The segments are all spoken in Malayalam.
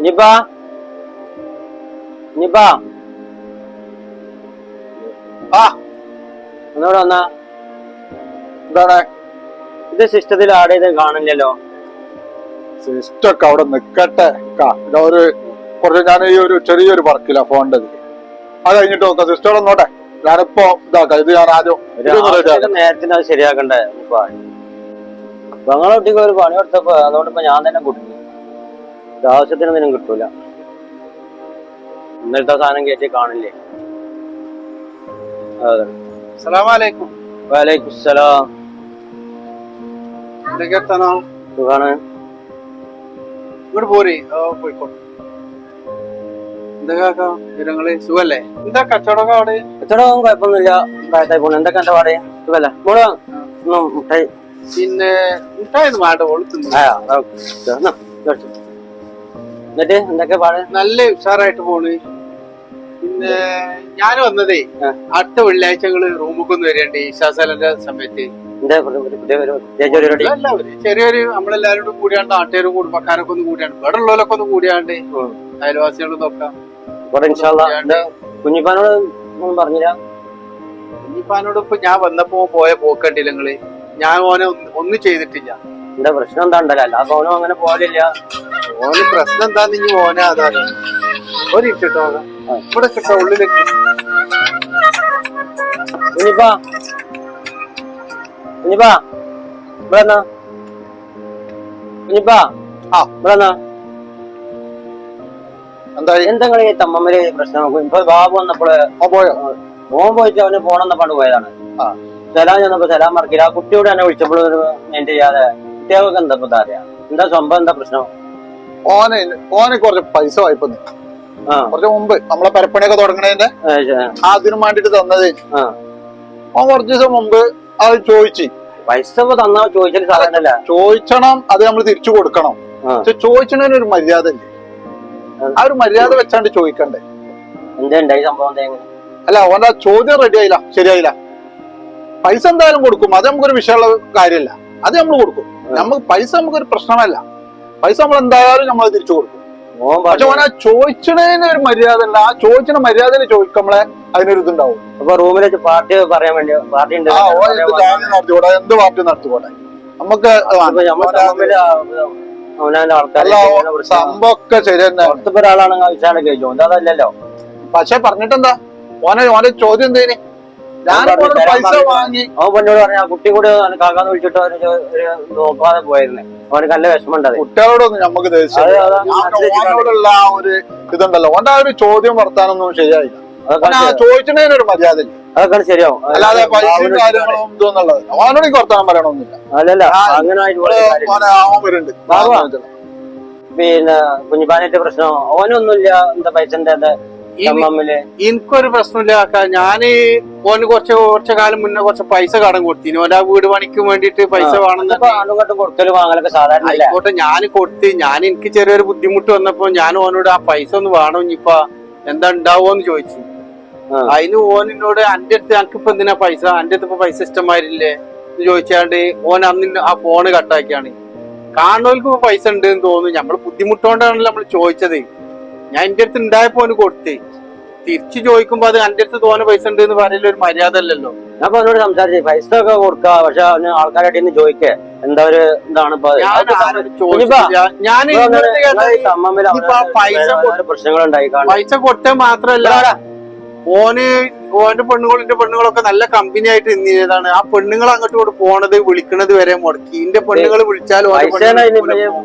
ഇനിപ്പാ ഇനിപ്പാ ആ ഒന്നുകൂടെ വന്നാ ഇത് സിസ്റ്റത്തിൽ ആഡ് ചെയ്ത് കാണില്ലല്ലോ. സിസ്റ്റം ഒക്കെ അവിടെ നിക്കട്ടെ. ഒരു കുറച്ച് ഞാൻ ഈ ഒരു ചെറിയൊരു വർക്കില്ല ഫോണിന്റെ അത് കഴിഞ്ഞിട്ട് നോക്കാം. സിസ്റ്റം നോട്ടെ. ഞാനിപ്പോ ഇതാക്കാം. ഇത് ഞാൻ ആദ്യം നേരത്തിന് അത് ശരിയാക്കണ്ടേ? ഞങ്ങളെ കുട്ടിക്ക് ഒരു പണി കൊടുത്തപ്പോ അതുകൊണ്ട് ഇപ്പൊ ഞാൻ തന്നെ കുടുങ്ങി ഇത് ആവശ്യത്തിനൊന്നും കിട്ടൂല. ഇന്നലത്തെ സാധനം കയറ്റി കാണില്ലേ? അതെ. സലാമലൈക്കും. വലൈക്കും സലാം. എന്തൊക്കെ എത്തണോ സുഖാണ്. ഇങ്ങോട്ട് പോരെ. പോയിക്കോട്ടെ. എന്തൊക്കെ വിവരങ്ങൾ? സുഖല്ലേ? എന്താ കച്ചവടമൊക്കെ അവിടെ? കച്ചവടം കുഴപ്പമൊന്നുമില്ല. പ്രായത്തായി പോണു. എന്തൊക്കെ എന്റെ പാടെ സുഖല്ലേ? മോൾ മുട്ടായി. പിന്നെ മിഠായിന്ന് വേണ്ട ഓളത്തുന്നു എന്നിട്ട് എന്തൊക്കെ പാട്? നല്ല ഉഷാറായിട്ട് പോണ്. പിന്നെ ഞാൻ വന്നതേ അടുത്ത വെള്ളിയാഴ്ച ഞങ്ങൾ റൂമൊക്കെ ഒന്ന് വരികയുണ്ട് ഈശാസലന്റെ സമയത്ത് ചെറിയൊരു നമ്മളെല്ലാരും കൂടി കൂടിയാണ്ട് കൂടി കുടുംബക്കാരൊക്കെ ഒന്ന് കൂടിയാണ്ട് ഇവിടെ ഉള്ളവരൊക്കെ ഒന്ന് കൂടിയാണ്ട് അയൽവാസികൾ നോക്കാം. കുഞ്ഞിപ്പാനോട് പറഞ്ഞില്ല? കുഞ്ഞിപ്പാനോട് ഇപ്പൊ ഞാൻ വന്നപ്പോ പോയ പോക്കണ്ടില്ല നിങ്ങൾ. ഞാൻ ഓനെ ഒന്നും ചെയ്തിട്ടില്ല. എന്റെ പ്രശ്നം എന്താ ഉണ്ടല്ലോ? അല്ലാതെ അങ്ങനെ പോലില്ല ഓന് പ്രശ്നം എന്താന്ന് ഇനി ഓനെ അതാണ് ഒരു ഇട്ടിട്ടോ? ഇവിടെ കിട്ടോ ഉള്ളിലേക്ക് കുഞ്ഞിപ്പാ കുഞ്ഞിപ്പാ ഇവിടെ എന്നാ കുഞ്ഞിപ്പാ ആ. ഇവിടെ എന്നാ എന്താ കളി തമ്മമ്മൽ പ്രശ്നം ഇപ്പൊ ബാബു വന്നപ്പോൾ പോയോ? മോൻ പോയിട്ട് അവന് പോണെന്ന പണ്ട് പോയതാണ്. ആ. സലാം ചെന്നപ്പോ സലാം മറക്കില്ല. ആ കുട്ടിയോട് എന്നെ വിളിച്ചപ്പോൾ മെയിന്റ് ചെയ്യാതെ കുട്ടികൾക്ക് എന്താ ഇപ്പൊ അറിയാം എന്താ സംഭവം? എന്താ പ്രശ്നം? ഓന് ഓനെ കുറച്ച് പൈസ വായ്പ തന്നു. ആ. കുറച്ച് മുമ്പ് നമ്മളെ പരപ്പണിയൊക്കെ തുടങ്ങണതിന്റെ ശ- അതിനു വേണ്ടിട്ട് തന്നത്. ഓൻ കുറച്ച് ദിവസം മുമ്പ് അത് ചോദിച്ചു. പൈസ തന്നാ ചോദിച്ചണം അത് നമ്മൾ തിരിച്ചു കൊടുക്കണം. പക്ഷെ ചോദിച്ചണതിന് ഒരു മര്യാദ ഇല്ല? ആ. ഒരു മര്യാദ വെച്ചാണ്ട് ചോദിക്കണ്ടേ? സംഭവം അല്ല ഓന്റെ ചോദ്യം റെഡി ആയില്ല. ശരിയായില്ല. പൈസ എന്തായാലും കൊടുക്കും. അത് നമുക്കൊരു വിഷയമുള്ള കാര്യമല്ല. അത് നമ്മൾ കൊടുക്കും. നമുക്ക് പൈസ നമുക്കൊരു പ്രശ്നമല്ല. പൈസ നമ്മൾ എന്തായാലും നമ്മൾ തിരിച്ചു കൊടുക്കും. പക്ഷെ ഓൻ ആ ചോദിച്ചതിന് ഒരു മര്യാദ അല്ല ആ ചോദിച്ചിന് മര്യാദയിൽ നമ്മളെ അതിനൊരു ഇതുണ്ടാവും അപ്പൊ റൂമിൽ വെച്ച് പാർട്ടി പറയാൻ വേണ്ടി പാർട്ടി ഉണ്ട്. ആ എന്ത് പാർട്ടി നടത്തിക്കോട്ടെ നമുക്ക് അപ്പൊ നമ്മൾ തമ്മിൽ അവനാന്റെ ആൾക്കാരെ അല്ല ഇങ്ങനെ വിളിച്ചാ- സംഭവം ഒക്കെ ശരി തന്നെ. ഒരാളാണെങ്കിൽ കഴിച്ചു അതല്ലല്ലോ. പക്ഷെ പറഞ്ഞിട്ടെന്താ? ഓനെ ഓനെ ചോദ്യം എന്തേനി? പൈസ തരാൻ വാങ്ങി. അവൻ പെണ്ണോട് പറഞ്ഞ ആ കുട്ടി കൂടെ കാക്കാന്ന് വിളിച്ചിട്ട് അവന് ചോ- ഒരു നോക്കാതെ പോയിരുന്നേ. അവന് നല്ല വിഷമമുണ്ട് അത്. കുട്ടികളോടൊന്നും നമുക്ക് ദേഷ്യം അത് അതാ. ഞാൻ മനസ്സിലാക്കി ഓനോടുള്ള ആ ഒരു ഇതുണ്ടല്ലോ. ഓന്റെ ആ ഒരു ചോദ്യം വർത്താനൊന്നും ശരിയായില്ല. ഒരു മര്യാദ അതൊക്കെ ശരിയാവും. അല്ലാതെ പൈസയും അവന് കാര്യങ്ങളും ഇതൊന്നുള്ളത് ഓനോട് എനിക്ക് വർത്താനം പറയണമെന്നില്ല അല്ലല്ല അങ്ങനെ? പിന്നെ കുഞ്ഞിപ്പാനായിട്ട് പ്രശ്നം. ഓനൊന്നുമില്ല എന്താ പൈസന്റെ എന്താ എനിക്കൊരു പ്രശ്നമില്ല ഞാൻ ഓന് കുറച്ച് കുറച്ച് കാലം മുന്നേ കുറച്ച് പൈസ കടം കൊടുത്തിന് ആ വീട് പണിക്ക് വേണ്ടിട്ട് പൈസ വേണമെന്ന് ആയിക്കോട്ടെ ഞാൻ കൊടുത്ത് ഞാൻ എനിക്ക് ചെറിയൊരു ബുദ്ധിമുട്ട് വന്നപ്പോ ഞാൻ ഓനോട് ആ പൈസ ഒന്ന് വേണം ഇനിയിപ്പ എന്താ ഉണ്ടാവോന്ന് ചോദിച്ചു. അതിന് ഓനിനോട് അന്റെ അടുത്ത് ഞങ്ങക്കിപ്പോ എന്തിനാ പൈസ? അന്റെ അടുത്ത് ഇപ്പൊ പൈസ ഇഷ്ടമായില്ലേ എന്ന് ചോദിച്ചാണ്ട് ഓൻ അന്ന് ആ ഫോണ് കട്ടാക്കിയാണ് കാണുന്നവർക്ക് ഇപ്പൊ പൈസ ഉണ്ട് എന്ന് തോന്നുന്നു. നമ്മൾ ബുദ്ധിമുട്ടോണ്ടാണല്ലോ നമ്മൾ ചോദിച്ചത്. ഞാൻ എന്റെ അടുത്ത് ഉണ്ടായപ്പോ അവന് കൊടുത്തേ. തിരിച്ചു ചോദിക്കുമ്പോ അത് എന്റെ അടുത്ത് തോന്നെ പൈസ ഉണ്ട് എന്ന് പറയുന്ന ഒരു മര്യാദ അല്ലല്ലോ. ഞാൻ ഇപ്പൊ അവനോട് സംസാരിച്ചു പൈസ ഒക്കെ കൊടുക്കുക പക്ഷെ അവന് ആൾക്കാരായിട്ട് ഇന്ന് ചോദിക്കേ. എന്താ ഒരു ഇതാണ് പ്രശ്നങ്ങൾ ഉണ്ടായി പൈസ കൊടുത്തത് മാത്രല്ല. ഓന് ഓന്റെ പെണ്ണുങ്ങളും പെണ്ണുങ്ങളൊക്കെ നല്ല കമ്പനി ആയിട്ട് നിന്നതാണ് ആ പെണ്ണുങ്ങൾ അങ്ങോട്ട് കൂടെ പോണത് വിളിക്കണത് വരെ മുടക്കി. ഇന്റെ പെണ്ണുങ്ങൾ വിളിച്ചാൽ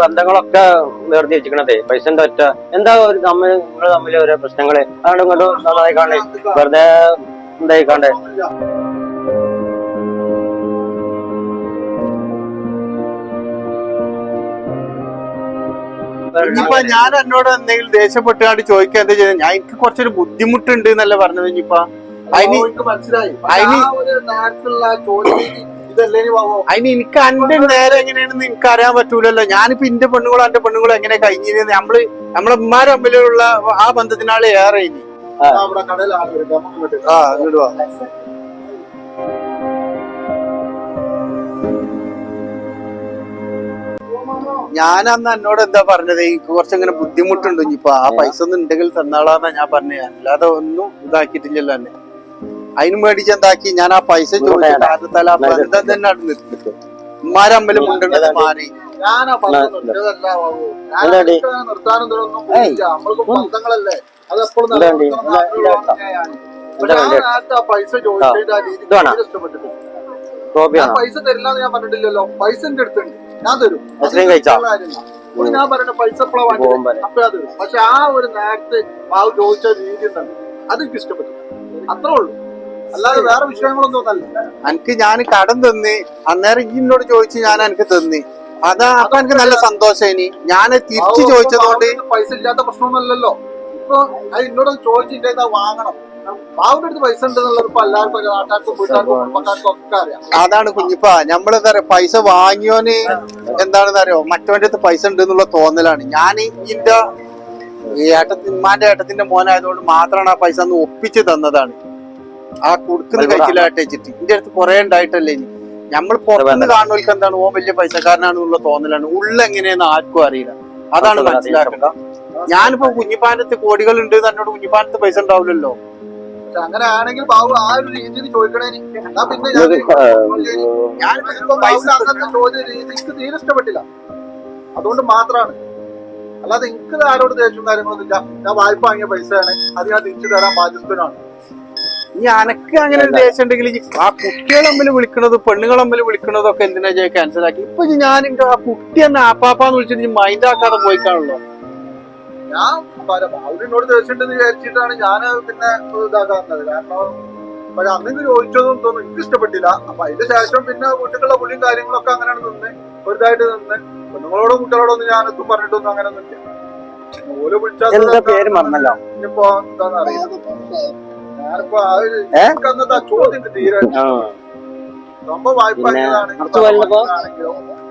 ബന്ധങ്ങളൊക്കെ വേർതി പെണ്ണുങ്ങൾ പൈസ ഒറ്റ എന്താ ഒരു തമ്മിൽ ഓരോ പ്രശ്നങ്ങൾ? അതുകൊണ്ട് ഇങ്ങോട്ട് നന്നായി കാണേ വെറുതെ എന്തായി കാണേ ഇനിയിപ്പോ ഞാൻ എന്നോട് എന്തെങ്കിലും ദേഷ്യപ്പെട്ടുകൊണ്ട് ചോദിക്കാൻ എന്താ ചെയ്യുന്നത് ഞാൻ എനിക്ക് കുറച്ചൊരു ബുദ്ധിമുട്ടുണ്ട് എന്നല്ല പറഞ്ഞത് ഇനിയിപ്പോ? മനസ്സിലായി. അതിന് എനിക്ക് അന്റെ നേരെ എങ്ങനെയാണെന്ന് എനിക്ക് അറിയാൻ പറ്റൂലല്ലോ. ഞാനിപ്പോ ഇന്റെ പെണ്ണുങ്ങളും എന്റെ പെണ്ണുങ്ങളും എങ്ങനെ കഴിഞ്ഞിരുന്നത് നമ്മൾ നമ്മളെ ഉമ്മാരെ തമ്മിലുള്ള ആ ബന്ധത്തിനാളെ ഏറെ ഇനി. ആ, ഇങ്ങോട്ട് വാ. ഞാൻ അന്ന് എന്നോട് എന്താ പറഞ്ഞത്? എനിക്ക് കുറച്ചങ്ങനെ ബുദ്ധിമുട്ടുണ്ട് ഇനിയിപ്പോ. ആ പൈസ ഒന്നും ഉണ്ടെങ്കിൽ തന്നാളാന്നാ ഞാൻ പറഞ്ഞത് അല്ലാതെ ഒന്നും ഇതാക്കിയിട്ടില്ലല്ലോ എന്നെ അതിന് മേടിച്ച് എന്താക്കി? ഞാൻ ആ പൈസ ചോദിച്ച കാരണത്താൽ ആ ബന്ധം തന്നെ അവിടെ നിർത്തി ഉമ്മാരമ്മലും ഉണ്ടെന്നത് മാറി. ആ പൈസ ചോദിച്ചതിന്റെ ആ രീതി ഇത് വേണോ? തീരെ ഞാൻ പൈസ തരില്ലാന്ന് ഞാൻ പറഞ്ഞിട്ടില്ലല്ലോ. പൈസ എന്റെ അടുത്തുണ്ട്. ഞാൻ തരും. ഞാൻ പറയട്ടെ പൈസ പക്ഷെ ആ ഒരു നേരത്തെ ബാബു ചോദിച്ച രീതി ഉണ്ടല്ലോ അത് എനിക്ക് ഇഷ്ടപ്പെട്ടു അത്രേ ഉള്ളൂ. അല്ലാതെ വേറെ വിഷയങ്ങളൊന്നും അല്ല എനിക്ക് ഞാൻ കടം തന്ന് അന്നേരം ഈ എന്നോട് ചോദിച്ചു ഞാൻ എനിക്ക് തന്ന്. അതാ അപ്പൊ എനിക്ക് നല്ല സന്തോഷം ഇനി. ഞാൻ തിരിച്ചു ചോദിച്ചതുകൊണ്ട് പൈസ ഇല്ലാത്ത പ്രശ്നമൊന്നുമല്ലല്ലോ. ഇപ്പൊ അത് എന്നോട് ചോദിച്ചിട്ട് വാങ്ങണം. അതാണ് കുഞ്ഞിപ്പ നമ്മളെന്താ പറയാ പൈസ വാങ്ങിയോന് എന്താണെന്ന് അറിയോ? മറ്റവന്റെ അടുത്ത് പൈസ ഉണ്ട് എന്നുള്ള തോന്നലാണ്. ഞാൻ ഇതിന്റെ ഏട്ടത്തിന്മാന്റെ ഏട്ടത്തിന്റെ മോനായതുകൊണ്ട് മാത്രമാണ് ആ പൈസ അന്ന് ഒപ്പിച്ച് തന്നതാണ്. ആ കൊടുക്കുന്ന വലിയ കഴിച്ചിലായിട്ട് വെച്ചിട്ട് ഇതിന്റെ അടുത്ത് കുറെ ഉണ്ടായിട്ടല്ലേ ഇനി? നമ്മൾ പുറത്തുനിന്ന് കാണുന്നവർക്ക് എന്താണ്? ഓ വലിയ പൈസക്കാരനാണെന്നുള്ള തോന്നലാണ്. ഉള്ള എങ്ങനെയെന്ന് ആർക്കും അറിയില്ല. അതാണ് മനസ്സിലാക്കേണ്ടത്. ഞാനിപ്പോ കുഞ്ഞിപ്പാനത്ത് കോടികൾ ഉണ്ട് എന്നോട് കുഞ്ഞിപ്പാനത്ത് പൈസ ഉണ്ടാവില്ലല്ലോ? അങ്ങനെ ആണെങ്കിൽ ബാബു ആ ഒരു രീതിയിൽ ചോദിക്കണേ പിന്നെ ഞാൻ അങ്ങനത്തെ ചോദ്യ രീതി എനിക്ക് തീരെ ഇഷ്ടപ്പെട്ടില്ല. അതുകൊണ്ട് മാത്രമാണ് അല്ലാതെ എനിക്ക് ആരോട് ദേഷ്യവും കാര്യങ്ങളൊന്നുമില്ല ഞാൻ വായ്പ വാങ്ങിയ പൈസയാണ്. അത് ഞാൻ തിരിച്ചു തരാൻ ബാധ്യസ്ഥനാണ്. ഇനി അനക്ക് അങ്ങനെ ഒരു ദേഷ്യം ഉണ്ടെങ്കിൽ ആ കുട്ടികൾ തമ്മിൽ വിളിക്കണത് പെണ്ണുങ്ങൾ തമ്മിൽ വിളിക്കണതും ഒക്കെ എന്തിനാ ചെയ്യാൻ ക്യാൻസൽ ആക്കി? ഇപ്പൊ ഞാൻ ആ കുട്ടി തന്നെ ആപ്പാപ്പാന്ന് വിളിച്ചിട്ട് മൈൻഡ് ആക്കാതെ പോയി കാണുള്ളൂ ഞാൻ അവരിനോട് ദേഷ്യമുണ്ടെന്ന് വിചാരിച്ചിട്ടാണ് ഞാൻ പിന്നെ ഇതാക്കാറുള്ളത്. കാരണം പക്ഷെ അന്ന് ചോദിച്ചതൊന്നും തോന്നുന്നു എനിക്ക് ഇഷ്ടപ്പെട്ടില്ല. അപ്പൊ അതിന് ശേഷം പിന്നെ വീട്ടിലുള്ള പുള്ളിയും കാര്യങ്ങളൊക്കെ അങ്ങനെയാണ് നിന്ന് ഒരുതായിട്ട് നിന്ന്. പെണ്ണുങ്ങളോടും കുട്ടികളോടൊന്നും ഞാനെത്തും പറഞ്ഞിട്ടൊന്നും അങ്ങനെ നിന്നില്ല. ഓൽ വിളിച്ചാൽ എന്താ പേര് മറന്നല്ലോ? ഇനിയിപ്പോ എന്താന്ന് കുറച്ച്?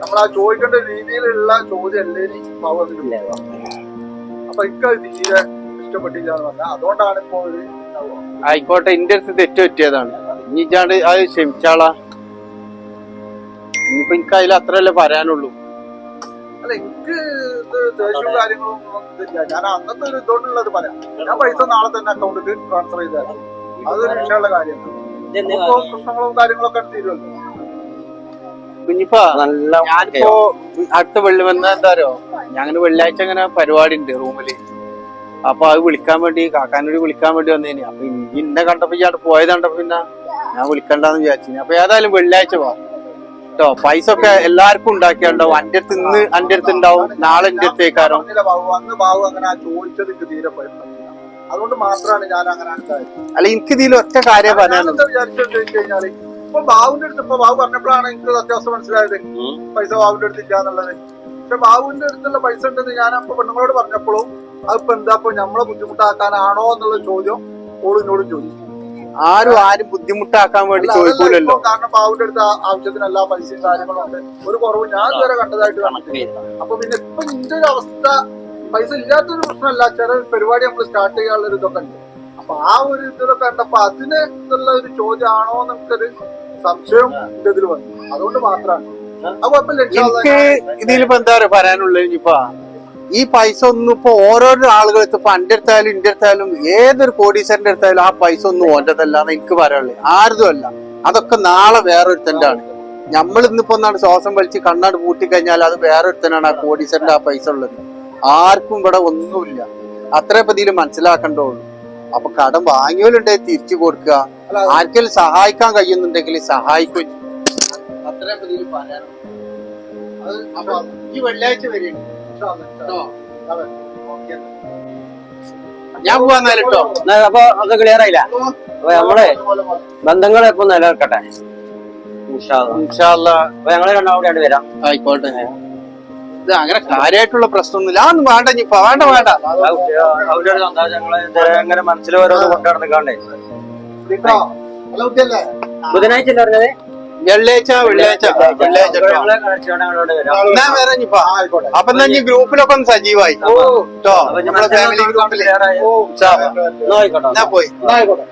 നമ്മൾ ആ ചോദിക്കേണ്ട രീതിയിലുള്ള ചോദ്യം അപ്പൊ തീരെ ഇഷ്ടപ്പെട്ടില്ല എന്ന് പറഞ്ഞാൽ അതുകൊണ്ടാണ് ഇപ്പോ. ആയിക്കോട്ടെ എന്റെ അടുത്ത് തെറ്റ് പറ്റിയതാണ് ഇനി ഇജാണ്ട് അത് ക്ഷമിച്ചാളാ. ഇനിയിപ്പോ എനിക്ക് അതിൽ അത്രയല്ലേ പറയാനുള്ളൂ. അല്ല എനിക്ക് ഇത് ദേഷ്യവും കാര്യങ്ങളും ഒന്നും ഇതില്ല. ഞാൻ അന്നത്തെ ഒരു ഇതുകൊണ്ടുള്ളത് പറയാം. ഞാൻ പൈസ നാളെ തന്നെ അക്കൗണ്ടിൽ ട്രാൻസ്ഫർ ചെയ്ത് തരാം അതൊരു വിഷയമുള്ള കാര്യമാണ് പ്രശ്നങ്ങളും കാര്യങ്ങളൊക്കെ തീരുമല്ലോ. കുഞ്ഞിപ്പാ നല്ല ഞാനിപ്പോ അടുത്ത വെള്ളി വന്ന എന്താ അറിയോ? ഞങ്ങൾ വെള്ളിയാഴ്ച അങ്ങനെ പരിപാടി ഉണ്ട് റൂമിൽ. അപ്പൊ അത് വിളിക്കാൻ വേണ്ടി കാക്കാനോട് വിളിക്കാൻ വേണ്ടി വന്നേനി. അപ്പൊ ഇനി ഇന്നെ കണ്ടപ്പോ ഇയാൾ പോയത് കണ്ടപ്പോ പിന്നെ ഞാൻ വിളിക്കണ്ടെന്ന് വിചാരിച്ചു അപ്പൊ ഏതായാലും വെള്ളിയാഴ്ച പോവാ കേട്ടോ പൈസ ഒക്കെ എല്ലാവർക്കും ഉണ്ടാക്കിയുണ്ടാവും അന്റെ അടുത്ത് ഇന്ന് അന്റെ അടുത്ത് ഉണ്ടാവും നാളെ എന്റെ അടുത്തേക്കാരോ അതുകൊണ്ട് മാത്രമാണ് ഞാൻ അങ്ങനെ അല്ല എനിക്ക് ഇതിൽ ഒറ്റ കാര്യം പറയാനുള്ളത്. ഇപ്പൊ ബാബുവിന്റെ അടുത്ത് ഇപ്പൊ ബാബു പറഞ്ഞപ്പോഴാണ് എനിക്ക് അത്യാവശ്യം മനസ്സിലായത്. പൈസ ബാബുവിന്റെ അടുത്ത് ഇല്ല എന്നുള്ളത്. പക്ഷെ ബാബുവിന്റെ അടുത്തുള്ള പൈസ ഉണ്ടെന്ന് ഞാൻ അപ്പൊ പെണ്ണുങ്ങളോട് പറഞ്ഞപ്പോഴും അതിപ്പോ എന്താ ഇപ്പൊ നമ്മളെ ബുദ്ധിമുട്ടാക്കാനാണോ എന്നുള്ള ചോദ്യം ഓളിനോടും ചോദിച്ചു. ആരും ആരും ബുദ്ധിമുട്ടാക്കാൻ വേണ്ടി ചോദിക്കൂലല്ലോ. കാരണം പാവിന്റെ അടുത്ത് ആവശ്യത്തിന് എല്ലാ പൈസയും കാര്യങ്ങളും ഉണ്ട്. ഒരു കുറവ് ഞാൻ ഇതുവരെ കണ്ടതായിട്ട് കണ്ടിട്ടില്ല അപ്പൊ പിന്നെ ഇപ്പൊ ഇന്റെ ഒരു അവസ്ഥ പൈസ ഇല്ലാത്തൊരു പ്രശ്നമല്ല. ചില പരിപാടി നമ്മൾ സ്റ്റാർട്ട് ചെയ്യാനുള്ള ഒരു ഇതൊക്കെ ഉണ്ട്. അപ്പൊ ആ ഒരു ഇതിലൊക്കെ കണ്ടപ്പോ അതിന് ഇതുള്ള ഒരു ചോദ്യമാണോ എന്നൊരു സംശയം എന്റെ ഇതിൽ വന്നു. അതുകൊണ്ട് മാത്രമാണ്. അപ്പൊ ഇതിലിപ്പോ എന്താ പറയാ പറയാനുള്ളത് ഇനിയിപ്പോ? ഈ പൈസ ഒന്നും ഇപ്പൊ ഓരോരോ ആളുകൾ ഇപ്പൊ എന്റെ അടുത്തായാലും ഇന്റെ അടുത്തായാലും ഏതൊരു കോടീശ്വരന്റെ അടുത്തായാലും ആ പൈസ ഒന്നും ഓന്റെതല്ലാന്ന് എനിക്ക് പറയാനുള്ളത് ആരതും അല്ല. അതൊക്കെ നാളെ വേറൊരുത്തന്റെ ആണ്. നമ്മൾ ഇന്നിപ്പോ ഒന്നാണ് ശ്വാസം വലിച്ച് കണ്ണാട് പൂട്ടിക്കഴിഞ്ഞാൽ അത് വേറൊരുത്തനാണ് ആ കോടീശ്വരന്റെ ആ പൈസ ഉള്ളത്. ആർക്കും ഇവിടെ ഒന്നുമില്ല. അത്രേ ഇപ്പൊ ഇതിൽ അപ്പൊ കടം വാങ്ങിയവരുണ്ടെങ്കിൽ തിരിച്ചു കൊടുക്കുക. ആർക്കെങ്കിലും സഹായിക്കാൻ കഴിയുന്നുണ്ടെങ്കിൽ സഹായിക്കും. അത്രേ ഇപ്പൊ പറയാനുള്ളൂ. അപ്പൊ ഈ വെള്ളിയാഴ്ച വരെയുണ്ട് ഞാൻ പോവാന്നാൽ കേട്ടോ അപ്പൊ അത് ക്ലിയർ ആയില്ല. അപ്പൊ നമ്മളെ. ബന്ധങ്ങളെ ഇപ്പൊ നിലനിൽക്കട്ടെ. ഞങ്ങൾ രണ്ടാമൂടെ ആയിട്ട് വരാം. ആയിക്കോട്ടെ. ഇത് അങ്ങനെ കാര്യമായിട്ടുള്ള പ്രശ്നമൊന്നുമില്ല. അതൊന്നും വേണ്ട ഇനിയിപ്പോ വേണ്ട വേണ്ട. അവരുടെ ഇങ്ങനെ മനസ്സിൽ ഓരോന്ന് കൊണ്ടുനടന്നിക്കാണ്ടേ. ബുധനാഴ്ച പറഞ്ഞത്? വെള്ളിയാഴ്ച വെള്ളിയാഴ്ച. വെള്ളിയാഴ്ച എന്നാ വരാം ഇനിയിപ്പോ അപ്പൊ എന്നാ ഇനി ഗ്രൂപ്പിലൊക്കെ ഒന്ന് സജീവായി. കേട്ടോ. നമ്മളെ ഫാമിലി ഗ്രൂപ്പിൽ എന്നാ പോയി? ആയിക്കോട്ടെ.